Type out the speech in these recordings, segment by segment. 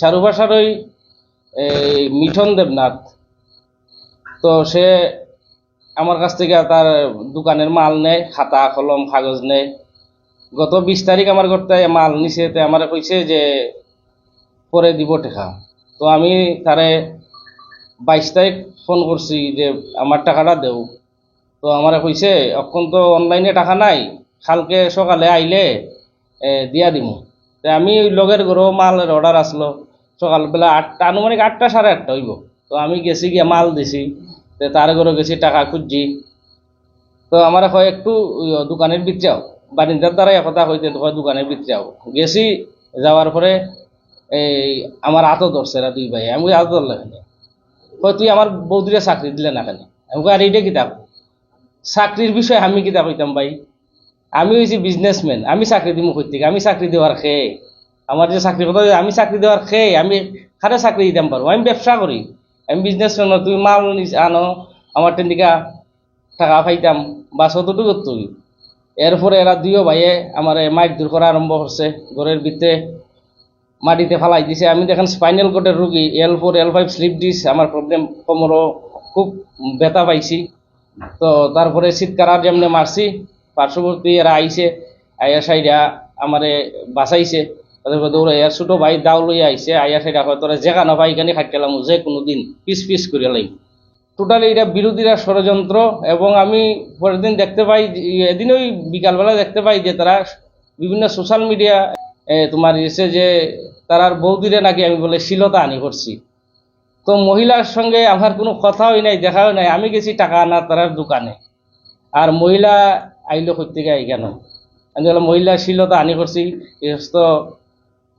চারুভাষার ওই, এই মিঠন দেবনাথ। তো সে আমার কাছ থেকে তার দোকানের মাল নেয়, খাতা, কলম, কাগজ নেয়। গত বিশ তারিখ আমার ঘরতে মাল নিছে, তে আমার কইছে যে, পরে দিব টাকা। তো আমি তারে বাইশ তারিখ ফোন করছি যে, আমার টাকাটা দেও। তো আমার কইছে, এখন তো অনলাইনে টাকা নাই, কালকে সকালে আইলে দিয়া দিমু। আমি ওই লগের ঘরেও মালের অর্ডার আসলো। সকালবেলা আটটা, আনুমানিক আটটা সাড়ে আটটা হইব। তো আমি গেছি গিয়ে মাল দিছি। তে তার ঘরে গেছি টাকা খুঁজছি। তো আমার কয়, একটু দোকানের ভিতরেও বারিন্দার দ্বারা একথা কইতে কয়, দোকানের ভিতরেও গেছি, যাওয়ার পরে এই আমার আতো ধরছে এরা দুই ভাই। আমি আতো ধরলে কেন? কয়, তুই আমার বৌদিরে চাকরি দিলে না কেন? আমি আর এইটা কিতাব? চাকরির বিষয়ে আমি কিতা কইতাম ভাই। আমি হয়েছি বিজনেসম্যান আমি চাকরি কই থেকে? আমি চাকরি দেওয়ার খেয়ে আমার যে চাকরি কথা আমি চাকরি দেওয়ার খেয়ে আমি খারে চাকরি দিতাম পারব, আমি ব্যবসা করি। আমি বিজনেসম্যান তুমি মাল আনো, আমার টেন্ডিকা টাকা পাইতাম বা কতটুকু তুই এরপরে এরা দুইও ভাইয়ে আমার মাইক দূর করা আরম্ভ করছে, ঘরের ভিতরে মাটিতে ফালাই দিছে। আমি দেখেন স্পাইনাল কোডের রুগী L four L five slip disc আমার প্রবলেম কোমরও খুব ব্যথা পাইছি। তো তারপরে শীতকার যেমনি মারছি পার্শ্ববর্তী এরা আইছে, আয়া সাইডা আমারে বাঁচাইছে। এর ছোটো ভাই দাও লইয়া আইসে আয়া সাইডা হয় তোরা যেখানে ভাই এখানে খাইলাম যে কোনো দিন পিস পিস করে লাইম। টোটালি এটা বিরোধীরা ষড়যন্ত্র এবং আমি পরের দিন দেখতে পাই এদিন ওই বিকালবেলা দেখতে পাই যে, তারা বিভিন্ন সোশ্যাল মিডিয়া তোমার এসে যে তারার বৌদিরে নাকি আমি বলে শিলতা আনি করছি। তো মহিলার সঙ্গে আমার কোনো কথাই নাই, দেখাও নাই। আমি গেছি টাকা আনা তারার দোকানে। আর মহিলা আইলো করতে গাই কেন? আমি বললাম মহিলা শিলতা আনি করছি সমস্ত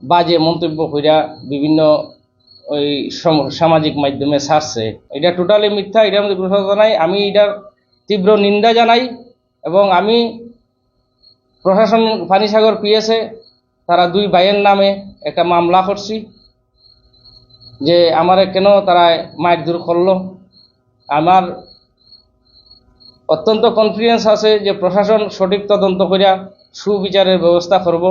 বাজে মন্তব্য কইরা বিভিন্ন ওই সম- সামাজিক মাধ্যমে ছাড়ছে। এটা টোটালি মিথ্যা, এটার মধ্যে কোনো নাই। আমি এটার তীব্র নিন্দা জানাই এবং আমি প্রশাসন পানিসাগর পিএসে তারা দুই ভাইয়ের নামে একটা মামলা করছি, যে আমার কেন তারা মায়ের দূর করল? আমার অত্যন্ত কনফিডেন্স আছে যে প্রশাসন সঠিক তদন্ত করিয়া সুবিচারের ব্যবস্থা করব।